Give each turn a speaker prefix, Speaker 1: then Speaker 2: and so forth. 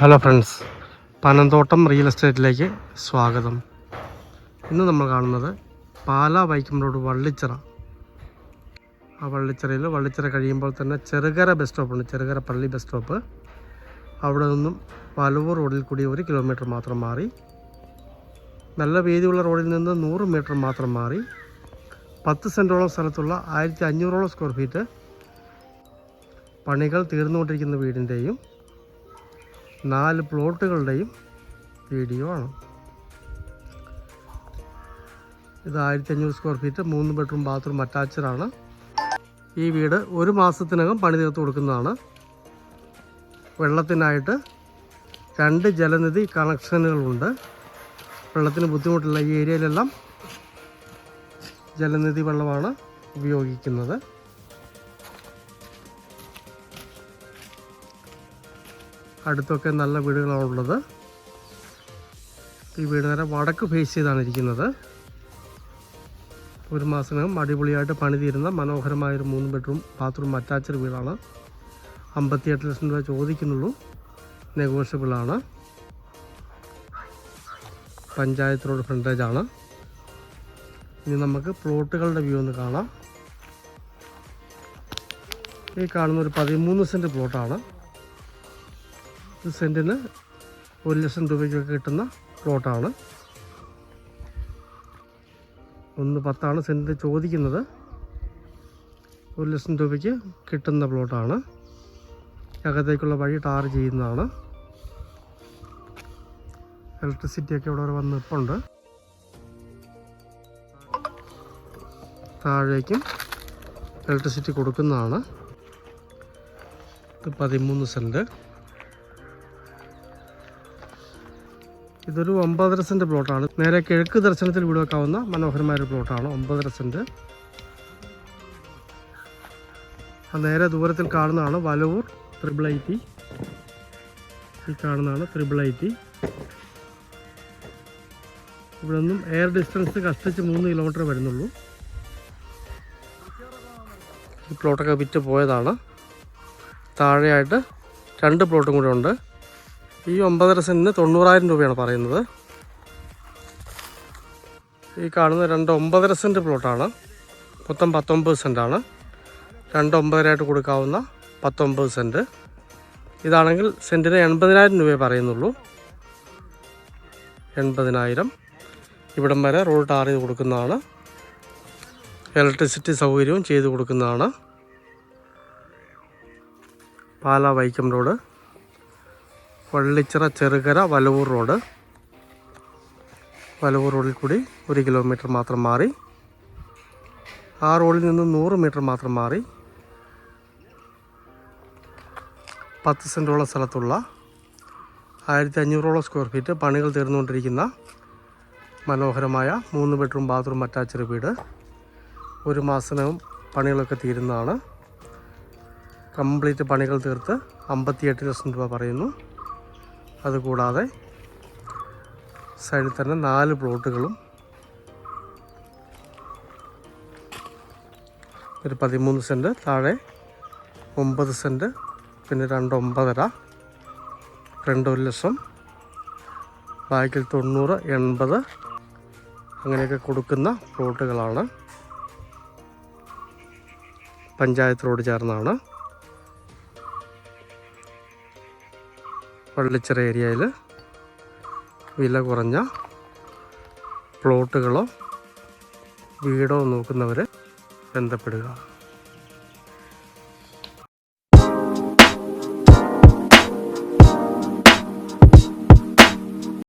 Speaker 1: Hello friends Panamthottam real എസ്റ്റേറ്റിലേക്ക് സ്വാഗതം. ഇന്ന് നമ്മൾ കാണുന്നത് പാല വൈക്കം റോഡ് വള്ളിച്ചിറ. ആ വള്ളിച്ചിറയിൽ വള്ളിച്ചിറ കഴിയുമ്പോൾ തന്നെ ചെറുകര ബസ് സ്റ്റോപ്പുണ്ട് ചെറുകര പള്ളി ബസ് സ്റ്റോപ്പ് അവിടെ നിന്നും വലവൂർ റോഡിൽ കൂടി ഒരു കിലോമീറ്റർ മാത്രം മാറി. നല്ല വീതിയുള്ള റോഡിൽ നിന്ന് നൂറ് മീറ്റർ മാത്രം മാറി. പത്ത് സെന്റോളം സ്ഥലത്തുള്ള ആയിരത്തി അഞ്ഞൂറോളം സ്ക്വയർ ഫീറ്റ് പണികൾ തീർന്നുകൊണ്ടിരിക്കുന്ന വീടിന്റെയും നാല് പ്ലോട്ടുകളുടെയും വീഡിയോ ആണ്. ഇത് ആയിരത്തി അഞ്ഞൂറ് സ്ക്വയർ ഫീറ്റ് മൂന്ന് ബെഡ്റൂം ബാത്റൂം അറ്റാച്ചഡാണ് ഈ വീട് ഒരു മാസത്തിനകം പണി തീർത്ത് കൊടുക്കുന്നതാണ്. വെള്ളത്തിനായിട്ട് രണ്ട് ജലനിധി കണക്ഷനുകളുണ്ട് വെള്ളത്തിന് ബുദ്ധിമുട്ടുള്ള ഈ ഏരിയയിലെല്ലാം ജലനിധി വെള്ളമാണ് ഉപയോഗിക്കുന്നത്. അടുത്തൊക്കെ നല്ല വീടുകളാണ് ഉള്ളത്. ഈ വീട് നേരെ വടക്ക് ഫേസ് ചെയ്താണ് ഇരിക്കുന്നത്. ഒരു മാസത്തിനകം അടിപൊളിയായിട്ട് പണി തീരുന്ന മനോഹരമായൊരു മൂന്ന് ബെഡ്റൂം ബാത്റൂം അറ്റാച്ച്ഡ് വീടാണ്. അമ്പത്തിയെട്ട് ലക്ഷം രൂപ ചോദിക്കുന്നുള്ളൂ. നെഗോഷ്യബിളാണ് പഞ്ചായത്ത് റോഡ് ഫ്രണ്ടേജ് ആണ്. ഇനി നമുക്ക് പ്ലോട്ടുകളുടെ വ്യൂ ഒന്ന് കാണാം. ഈ കാണുന്ന ഒരു പതിമൂന്ന് സെന്റ് പ്ലോട്ടാണ് സെന്റിന് ഒരു ലക്ഷം രൂപയ്ക്കൊക്കെ കിട്ടുന്ന പ്ലോട്ടാണ്. ഒന്ന് പത്താണ് സെന്റിന് ചോദിക്കുന്നത്. ഒരു ലക്ഷം രൂപയ്ക്ക് കിട്ടുന്ന പ്ലോട്ടാണ്. അകത്തേക്കുള്ള വഴി ടാർ ചെയ്യുന്നതാണ്. ഇലക്ട്രിസിറ്റി ഒക്കെ ഇവിടെ വരെ വന്ന് ഇപ്പുണ്ട്. താഴേക്കും ഇലക്ട്രിസിറ്റി കൊടുക്കുന്നതാണ്. പതിമൂന്ന് സെന്റ് ഇതൊരു ഒമ്പതര സെന്റ് പ്ലോട്ടാണ്. നേരെ കിഴക്ക് ദർശനത്തിൽ വീട് വെക്കാവുന്ന മനോഹരമായ ഒരു പ്ലോട്ടാണ് ഒമ്പതര സെന്റ് നേരെ ദൂരത്തിൽ കാണുന്നതാണ് വലവൂർ ത്രിബിൾ ഐ ടി ഈ കാണുന്നതാണ് ത്രിബിൾ ഐ ടി ഇവിടെ നിന്നും എയർ ഡിസ്റ്റൻസ് കഷ്ടിച്ച് മൂന്ന് കിലോമീറ്റർ വരുന്നുള്ളൂ. ഈ പ്ലോട്ടൊക്കെ വിറ്റ് പോയതാണ്. താഴെയായിട്ട് രണ്ട് പ്ലോട്ടും കൂടെ ഉണ്ട്. ഈ ഒമ്പതര സെന്റിന് തൊണ്ണൂറായിരം രൂപയാണ് പറയുന്നത്. ഈ കാണുന്ന രണ്ട് ഒമ്പതര സെന്റ് പ്ലോട്ടാണ്. മൊത്തം പത്തൊമ്പത് ആണ് രണ്ട് ഒമ്പതരായിട്ട് കൊടുക്കാവുന്ന പത്തൊമ്പത് സെന്റ് ഇതാണെങ്കിൽ സെന്റിന് എൺപതിനായിരം രൂപയെ പറയുന്നുള്ളൂ. എൺപതിനായിരം. ഇവിടം വരെ റോഡ് ടാർ ചെയ്ത് കൊടുക്കുന്നതാണ്. ഇലക്ട്രിസിറ്റി സൗകര്യവും ചെയ്തു കൊടുക്കുന്നതാണ്. പാലാ വൈക്കം റോഡ്. വള്ളിച്ചിറ ചെറുകര വലവൂർ റോഡ്. വലവൂർ റോഡിൽ കൂടി ഒരു കിലോമീറ്റർ മാത്രം മാറി. ആ റോഡിൽ നിന്ന് നൂറ് മീറ്റർ മാത്രം മാറി. പത്ത് സെന്റോളം സ്ഥലത്തുള്ള ആയിരത്തി അഞ്ഞൂറോളം സ്ക്വയർ ഫീറ്റ് പണികൾ തീർന്നുകൊണ്ടിരിക്കുന്ന മനോഹരമായ മൂന്ന് ബെഡ്റൂം ബാത്റൂം അറ്റാച്ച്ഡ് വീട്. ഒരു മാസത്തിനകം പണികളൊക്കെ തീരുന്നതാണ്. കംപ്ലീറ്റ് പണികൾ തീർത്ത് അമ്പത്തിയെട്ട് ലക്ഷം രൂപ പറയുന്നു. അതുകൂടാതെ സൈഡിൽ തന്നെ നാല് പ്ലോട്ടുകളും ഒരു പതിമൂന്ന് സെന്റ് താഴെ ഒമ്പത് സെന്റ് പിന്നെ രണ്ട് ഒമ്പതര രണ്ട് ഒരു ലക്ഷം ബാക്കിൽ തൊണ്ണൂറ് എൺപത് അങ്ങനെയൊക്കെ കൊടുക്കുന്ന പ്ലോട്ടുകളാണ്. പഞ്ചായത്ത് റോഡ് ചേർന്നാണ്. വള്ളിച്ചിറ ഏരിയയിൽ വില കുറഞ്ഞ പ്ലോട്ടുകളോ വീടോ നോക്കുന്നവർ ബന്ധപ്പെടുക.